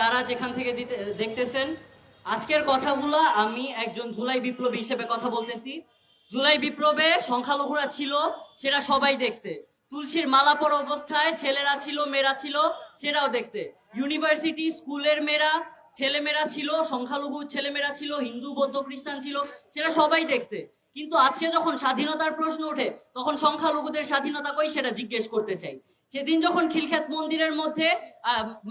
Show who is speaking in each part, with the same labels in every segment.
Speaker 1: যারা যেখান থেকে দিতে, দেখতেছেন, আজকের কথাগুলো আমি একজন জুলাই বিপ্লবী হিসেবে কথা বলতেছি। জুলাই বিপ্লবে সংখ্যালঘুরা ছিল, সেটা সবাই দেখছে। তুলসীর মালা পরা অবস্থায় ছেলেরা ছিল, মেয়েরা ছিল, সেটাও দেখছে। ইউনিভার্সিটি স্কুলের মেয়েরা, ছেলেমেয়েরা ছিল, সংখ্যালঘু ছেলেমেয়েরা ছিল, হিন্দু, বৌদ্ধ, খ্রিস্টান ছিল, সেটা সবাই দেখছে। কিন্তু আজকে যখন স্বাধীনতার প্রশ্ন ওঠে, তখন সংখ্যালঘুদের স্বাধীনতা কই সেটা জিজ্ঞেস করতে চাই। সেদিন যখন খিলক্ষেত মন্দিরের মধ্যে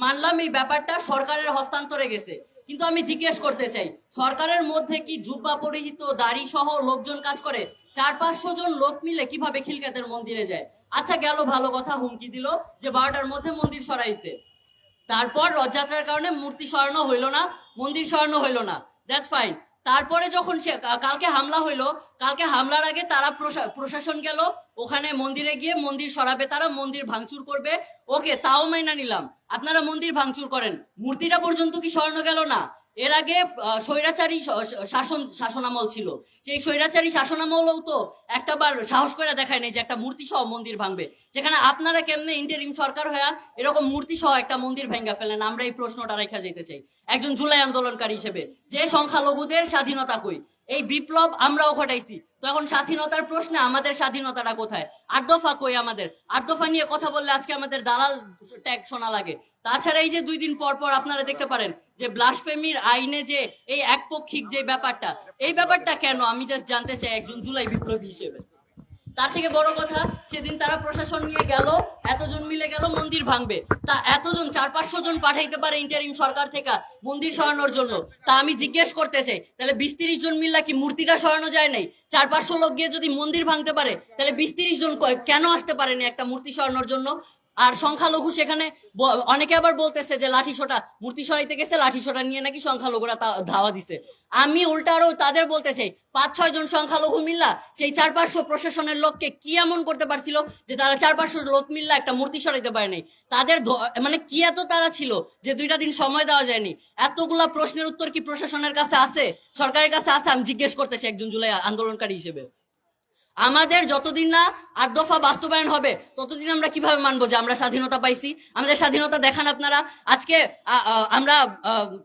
Speaker 1: মানলাম এই ব্যাপারটা, সরকারের হস্তান্তরে গেছে। কিন্তু আমি জিজ্ঞেস করতে চাই, সরকারের মধ্যে কি জুব্বা পরিহিত দাড়ি সহ লোকজন কাজ করে? চার পাঁচশো জন লোক মিলে কীভাবে খিলক্ষেতের মন্দিরে যায়? আচ্ছা গেল, ভালো কথা, হুমকি দিল যে বারোটার মধ্যে মন্দির সরাইতে। তারপর রথযাত্রার কারণে মূর্তি সরানো হইল না, মন্দির সরানো হইল না। দ্যাটস ফাইন তারপরে যখন সে কালকে হামলা হইল, কালকে হামলার আগে তারা প্রশা- প্রশাসন গেল, ওখানে মন্দিরে গিয়ে মন্দির সরাবে, তারা মন্দির ভাঙচুর করবে। ওকে, তাও মাইনা নিলাম। আপনারা মন্দির ভাঙচুর করেন। মূর্তিটা পর্যন্ত কি স্বর্ণ গেল না? এর আগে স্বৈরাচারী শাসন, শাসনামল ছিল। সেই স্বৈরাচারী শাসনামলও তো একটা বার সাহস করে দেখায় নাই যে একটা মূর্তি সহ মন্দির ভাঙবে। যেখানে আপনারা কেমনে ইন্টারিম সরকার হয়ে এরকম মূর্তি সহ একটা মন্দির ভেঙ্গা ফেলেন, আমরা এই প্রশ্নটা রেখা যেতে চাই। একজন জুলাই আন্দোলনকারী হিসেবে। যে সংখ্যালঘুদের স্বাধীনতা কই? এই বিপ্লব আমরাও ঘটাইছি। তো এখন স্বাধীনতার প্রশ্নে আমাদের স্বাধীনতাটা কোথায়? আট দফা কই আমাদের? আট দফা নিয়ে কথা বললে আজকে আমাদের দালাল ট্যাগ শোনা লাগে। তাছাড়া এই যে দুই দিন পর পর আপনারা দেখতে পারেন যে ব্লাসফেমির আইনে যে এই একপক্ষিক যে ব্যাপারটা, এই ব্যাপারটা কেন? আমি জাস্ট জানতে চাই একজন জুলাই বিপ্লবী হিসেবে। তার থেকে বড় কথা, সেদিন তারা প্রশাসন নিয়ে গেল, এতজন মিলে গেল, মন্দির ভাঙবে। তা এতজন চার পাঁচশো জন পাঠাইতে পারে ইন্টারিম সরকার থেকে মন্দির সরানোর জন্য? তা আমি জিজ্ঞেস করতে চাই, তাহলে বিশ তিরিশ জন মিল্লা কি মূর্তিটা সরানো যায় নাই? চার পাঁচশো লোক গিয়ে যদি মন্দির ভাঙতে পারে, তাহলে বিশ তিরিশ জন কেন আসতে পারেনি একটা মূর্তি সরানোর জন্য? আর সংখ্যালঘু সেখানে অনেকে আবার বলতেছে যে লাঠি সোটা মূর্তি সরাইতে গেছে লাঠি সোটা নিয়ে নাকি সংখ্যালঘুরা ধাওয়া দিছে। আমি উল্টা আরও তাদের বলতে চাই, পাঁচ, ছয় জন সংখ্যালঘু মিল্লা সেই চার পাঁচশো প্রশাসনের লোককে কি এমন করতে পারছিল যে তারা চার পাঁচশো লোক মিল্লা একটা মূর্তি সরাইতে পারে নাই? তাদের মানে কি এত তারা ছিল যে দুইটা দিন সময় দেওয়া যায়নি? এতগুলা প্রশ্নের উত্তর কি প্রশাসনের কাছে আছে? সরকারের কাছে আছে? আমি জিজ্ঞেস করতেছি একজন জুলাই আন্দোলনকারী হিসেবে। আমাদের যতদিন না আট দফা বাস্তবায়ন হবে, ততদিন আমরা কীভাবে মানবো যে আমরা স্বাধীনতা পাইছি? আমাদের স্বাধীনতা দেখান আপনারা। আজকে আমরা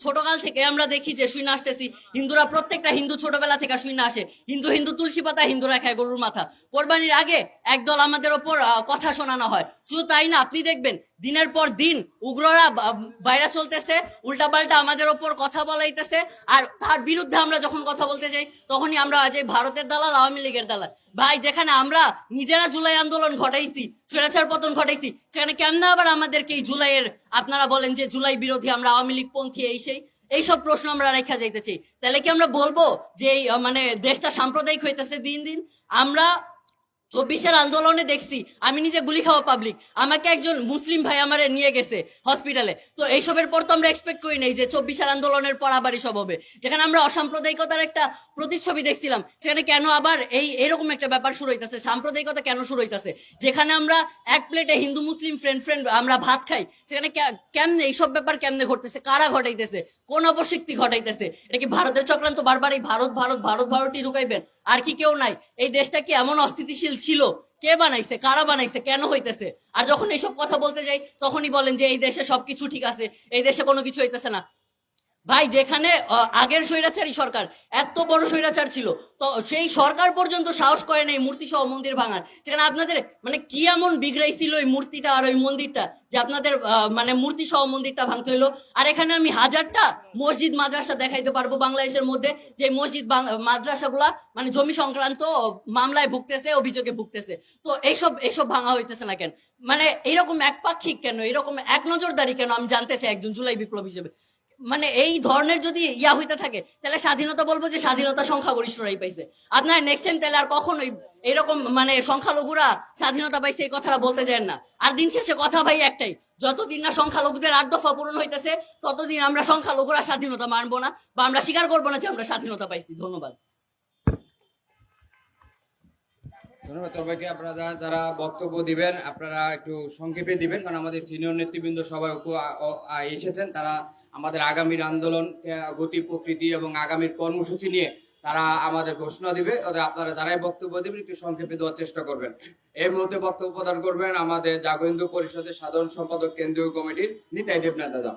Speaker 1: ছোটকাল থেকে আমরা দেখি যে শুই না আসতেছি। হিন্দুরা প্রত্যেকটা হিন্দু ছোটবেলা থেকে শুই না আসে। হিন্দু হিন্দু তুলসী পাতা, হিন্দুরা খায় গরুর মাথা। কোরবানির আগে একদল আমাদের ওপর কথা শোনানো হয়। শুধু তাই না আপনি দেখবেন দিনের পর দিন উগ্ররা বাইরে চলতেছে উল্টা পাল্টা আমাদের ওপর কথা বলাইতেছে আর তার বিরুদ্ধে আমরা যখন কথা বলতে চাই তখনই আমরা যে ভারতের দালাল আওয়ামী লীগের দালাল। ভাই যেখানে আমরা নিজেরা জুলাই আন্দোলন ঘটাইছি স্বৈরাচার পতন ঘটাইছি সেখানে কেন আবার আমাদেরকে এই জুলাইয়ের আপনারা বলেন যে জুলাই বিরোধী আমরা আওয়ামী লীগ পন্থী এই সেই এইসব প্রশ্ন আমরা রেখা যাইতেছি। তাহলে কি আমরা বলব যে এই, মানে দেশটা সাম্প্রদায়িক হইতেছে দিন দিন? আমরা চব্বিশের আন্দোলনে দেখছি, আমি নিজে গুলি খাওয়া পাবলিক আমাকে একজন মুসলিম ভাই আমারে নিয়ে গেছে হসপিটালে তো এইসবের পর তো আমরা এক্সপেক্ট করি নাই যে চব্বিশের আন্দোলনের পর আবার এসব হবে। যেখানে আমরা অসাম্প্রদায়িকতার একটা প্রতিচ্ছবি দেখছিলাম, সেখানে কেন আবার এই, এরকম একটা ব্যাপার শুরু হইতেছে, সাম্প্রদায়িকতা কেন শুরু হইতেছে? যেখানে আমরা এক প্লেটে হিন্দু, মুসলিম ফ্রেন্ড ফ্রেন্ড আমরা ভাত খাই, সেখানে কেমনে, এইসব ব্যাপার কেমনে ঘটতেছে, কারা ঘটাইতেছে? কোন অপশক্তি ঘটাইতেছে? এটা কি ভারতের চক্রান্ত? বারবার এই ভারত ভারত ভারত, ভারতই ঢুকাইবেন। আর কি কেউ নাই। এই দেশটা কি এমন অস্থিতিশীল ছিল? কে বানাইছে? কারা বানাইছে? কেন হইতেছে? আর যখন এইসব কথা বলতে যাই, তখনই বলেন যে এই দেশে সবকিছু ঠিক আছে, এই দেশে কোনো কিছু হইতেছে না। ভাই, যেখানে আগের স্বৈরাচারী সরকার, এত বড় স্বৈরাচার ছিল, তো সেই সরকার পর্যন্ত সাহস করে নাই মূর্তি সহ মন্দির ভাঙার। সেখানে আপনাদের মানে কি এমন বিগড়াইছিল ওই মূর্তিটা আর ওই মন্দিরটা, যে আপনাদের মানে মূর্তি সহ মন্দিরটা ভাঙতে হলো আর এখানে আমি হাজারটা মসজিদ, মাদ্রাসা দেখাইতে পারব বাংলাদেশের মধ্যে, যে মসজিদ মাদ্রাসাগুলা মানে জমি সংক্রান্ত মামলায় ভুগতেছে, অভিযোগে ভুগতেছে। তো এইসব এইসব ভাঙা হইতেছে না কেন? মানে এরকম একপাক্ষিক কেন? এরকম এক নজরদারি কেন? আমি জানতে চাই একজন জুলাই বিপ্লব হিসেবে। মানে এই ধরনের যদি ইয়া হইতে থাকে, তাহলে স্বাধীনতা বলব যে স্বাধীনতা সংখ্যাগরিষ্ঠরাই পাইছে। আপনার নেক্সট টাইম তাহলে আর কখনোই এরকম মানে সংখ্যালঘুরা স্বাধীনতা পাইছে এই কথাটা বলতে দেন না। আর দিন শেষে কথা ভাই একটাই, যতদিন না সংখ্যালঘুদের আট দফা পূরণ হইতেছে, ততদিন আমরা সংখ্যালঘুরা স্বাধীনতা মানবো না বা আমরা স্বীকার করব না যে আমরা স্বাধীনতা পাইছি। ধন্যবাদ।
Speaker 2: আপনারা যারা বক্তব্য দিবেন, আপনারা একটু সংক্ষেপে দিবেন, কারণ আমাদের সিনিয়র নেতৃবৃন্দ সবাই এসেছেন। তারা আমাদের আগামীর আন্দোলন গতি, প্রকৃতি এবং আগামীর কর্মসূচি নিয়ে তারা আমাদের ঘোষণা দিবে। আপনারা যারাই বক্তব্য একটু সংক্ষেপে দেওয়ার চেষ্টা করবেন। এর মধ্যে বক্তব্য প্রদান করবেন আমাদের জাগরিন্দু পরিষদের সাধারণ সম্পাদক কেন্দ্রীয় কমিটির নিতাই দেবনাথ দাদা।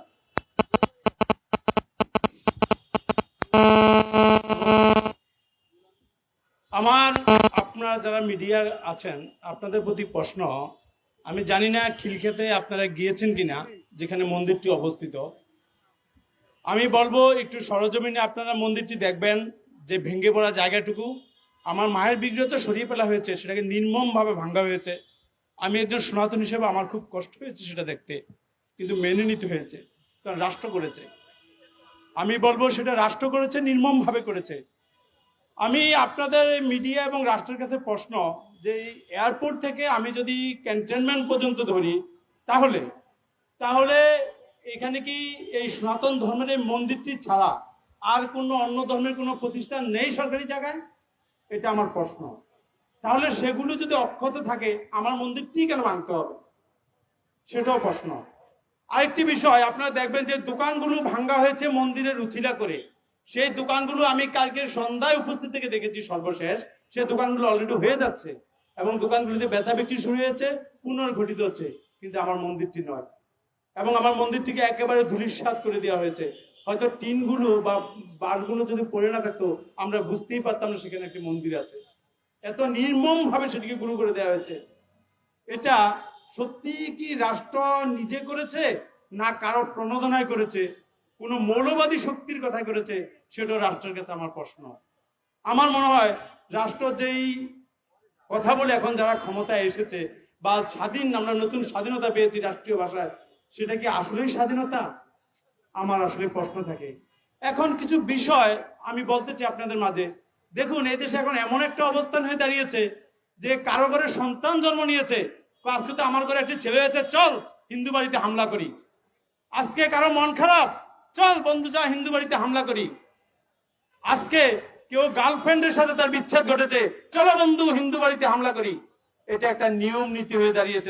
Speaker 3: আমার আপনারা যারা মিডিয়া আছেন, আপনাদের প্রতি প্রশ্ন, আমি জানি না খিলক্ষেতে আপনারা গিয়েছেন কিনা, যেখানে মন্দিরটি অবস্থিত। আমি বলব, একটু সরজমিনে আপনারা মন্দিরটি দেখবেন, যে ভেঙে পড়া জায়গাটুকু। আমার মায়ের বিগ্রহ তো সরিয়ে ফেলা হয়েছে, সেটাকে নির্মমভাবে ভাঙ্গা হয়েছে। আমি একজন সনাতন হিসেবে আমার খুব কষ্ট হয়েছে সেটা দেখতে, কিন্তু মেনে নিতে হয়েছে, কারণ রাষ্ট্র করেছে। আমি বলব, সেটা রাষ্ট্র করেছে, নির্মমভাবে করেছে। আমি আপনাদের মিডিয়া এবং রাষ্ট্রের কাছে প্রশ্ন যে এয়ারপোর্ট থেকে আমি যদি ক্যান্টনমেন্ট পর্যন্ত ধরি, তাহলে? তাহলে এখানে কি এই সনাতন ধর্মের এই মন্দিরটি ছাড়া আর কোনো অন্য ধর্মের কোনো প্রতিষ্ঠান নেই সরকারি জায়গায়? এটা আমার প্রশ্ন। তাহলে সেগুলো যদি অক্ষত থাকে, আমার মন্দিরটি কেন ভাঙতে হবে? সেটাও প্রশ্ন। আরেকটি বিষয়, আপনারা দেখবেন যে দোকানগুলো ভাঙ্গা হয়েছে মন্দিরের উছিলা করে। সেই দোকানগুলো আমি কালকে সন্ধ্যায় উপস্থিত থেকে দেখেছি সর্বশেষ। সেই দোকানগুলো অলরেডি হয়ে যাচ্ছে এবং দোকানগুলিতে বেচা বিক্রি শুরু হয়েছে, পুনর্গঠিত হচ্ছে। কিন্তু আমার মন্দিরটি নয়। এবং আমার মন্দিরটিকে একেবারে ধুলিস্বাদ করে দেওয়া হয়েছে। হয়তো টিনগুলো বা বারগুলো যদি পড়ে না থাকতো, আমরা বুঝতেই পারতাম না সেখানে একটি মন্দির আছে। এত নির্মম ভাবে সেটিকে গুরু করে দেওয়া হয়েছে। এটা সত্যি কি রাষ্ট্র নিজে করেছে, না কারও প্রণোদনায় করেছে? কোন মৌলবাদী শক্তির কথা করেছে, সেটা রাষ্ট্রের কাছে আমার প্রশ্ন। আমার মনে হয়, রাষ্ট্র যেই কথা বলে এখন যারা ক্ষমতায় এসেছে, বা স্বাধীন, আমরা নতুন স্বাধীনতা পেয়েছি রাষ্ট্রীয় ভাষায়, সেটা কি আসলেই স্বাধীনতা? আমার আসলে প্রশ্ন থাকে। এখন কিছু বিষয় আমি বলতে চাই আপনাদের মাঝে। দেখুন, এই দেশে এখন এমন একটা অবস্থান হয়ে দাঁড়িয়েছে, যে কারও ঘরে সন্তান জন্ম নিয়েছে আজকে তো আমার ঘরে একটি ছেলে হয়েছে চল, হিন্দু বাড়িতে হামলা করি। আজকে কারও মন খারাপ চল বন্ধু যা হিন্দু বাড়িতে হামলা করি। আজকে কেউ গার্লফ্রেন্ডের সাথে তার বিচ্ছেদ ঘটেছে। চলো বন্ধু, হিন্দু বাড়িতে হামলা করি। এটা একটা নিয়ম নীতি হয়ে দাঁড়িয়েছে।